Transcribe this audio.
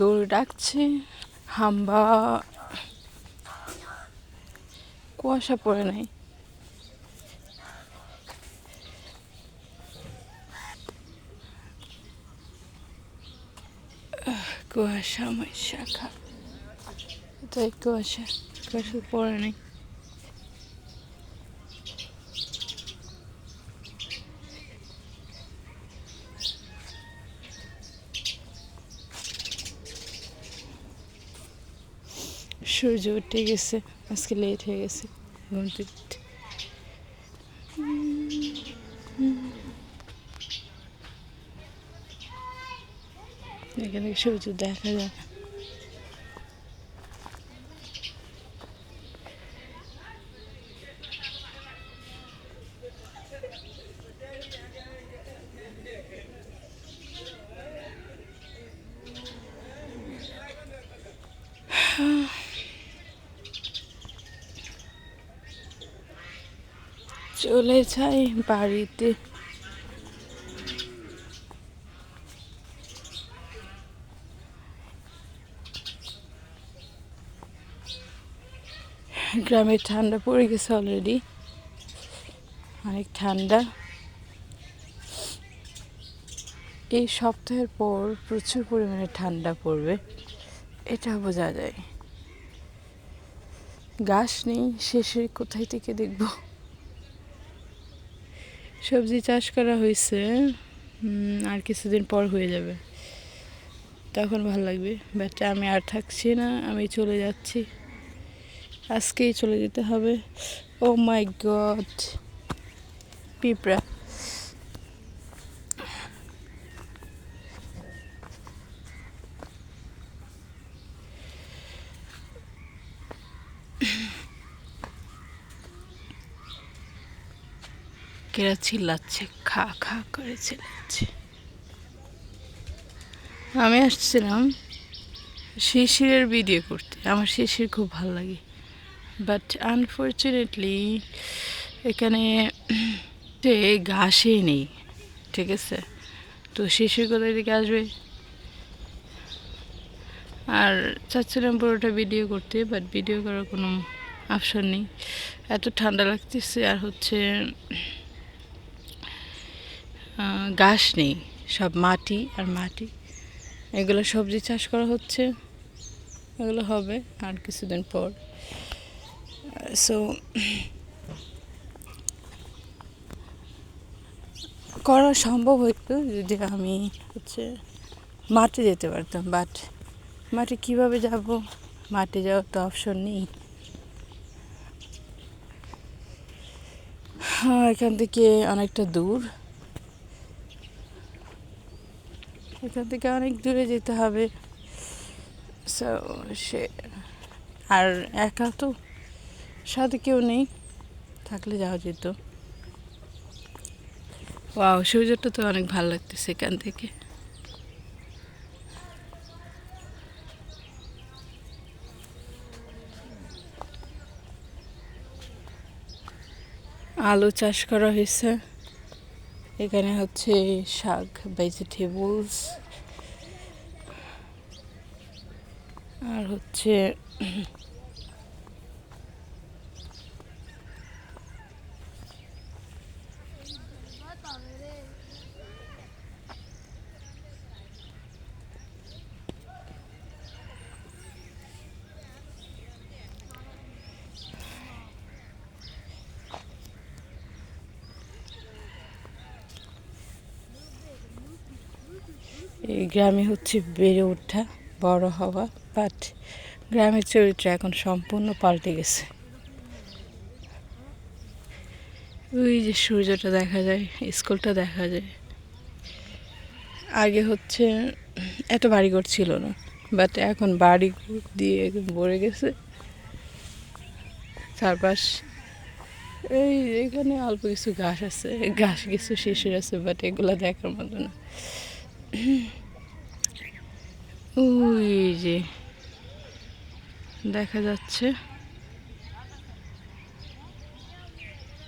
গরু ডাকছে হাম্বা। কুয়াশা পড়ে নাই। কুয়াশা আমার শাখা তাই কুয়াশা? কুয়াশা পড়ে নাই। সূর্য উঠে গেছে আজকে লেট হয়ে গেছে ঘুম থেকে উঠতে। এখান থেকে সূর্য দেখা যায় না। চলে যাই বাড়িতে। গ্রামে ঠান্ডা পড়ে গেছে অলরেডি অনেক ঠান্ডা। এই সপ্তাহের পর প্রচুর পরিমাণে ঠান্ডা পড়বে এটা বোঝা যায়। গাছ নেই শেষে কোথায় থেকে দেখব? সবজি চাষ করা হয়েছে। আর কিছুদিন পর হয়ে যাবে। তখন ভালো লাগবে। বাচ্চা আমি আর থাকছি না, আমি চলে যাচ্ছি। আজকেই চলে যেতে হবে। ও মাই গড পিঁপড়া। কেরা চিল্লাচ্ছে, খা খা করে চিল্লাচ্ছে। আমি আসছিলাম শিশিরের ভিডিও করতে। আমার শিশির খুব ভালো লাগে। বাট আনফর্চুনেটলি এখানে যে ঘাসই নেই, ঠিক আছে? তো শিশির কোথায় থেকে আসবে? আর চাচ্ছিলাম পুরোটা ভিডিও করতে বাট ভিডিও করার কোনো অপশন নেই। এত ঠান্ডা লাগতেছে, আর হচ্ছে ঘাস নেই, সব মাটি আর মাটি। এগুলো সবজি চাষ করা হচ্ছে, এগুলো হবে আর কিছুদিন পর। সো করা সম্ভব হইতো যদি আমি হচ্ছে মাঠে যেতে পারতাম বাট মাঠে কীভাবে যাব? মাঠে যাওয়ার তো অপশন নেই। এখান থেকে অনেকটা দূর। এখান থেকে অনেক দূরে যেতে হবে। সো সে আর একা তো সাথে কেউ নেই, থাকলে যাওয়া যেত। ওয়াও সূর্যটা তো অনেক ভালো লাগতেছে এখান থেকে। আলু চাষ করা হয়েছে। এখানে হচ্ছে শাক ভেজিটেবলস আর হচ্ছে এই গ্রামে হচ্ছে বেড়ে ওঠা, বড় হওয়া বাট গ্রামের চরিত্র এখন সম্পূর্ণ পাল্টে গেছে। ওই যে সূর্যটা দেখা যায়, স্কুলটা দেখা যায়। আগে হচ্ছে এত বাড়িঘর ছিল না বাট এখন বাড়ি দিয়ে একদম ভরে গেছে। চারপাশ, এই এখানে অল্প কিছু ঘাস আছে, ঘাস কিছু শিশির আছে বাট এগুলো দেখার মতো না। ওই যে দেখা যাচ্ছে।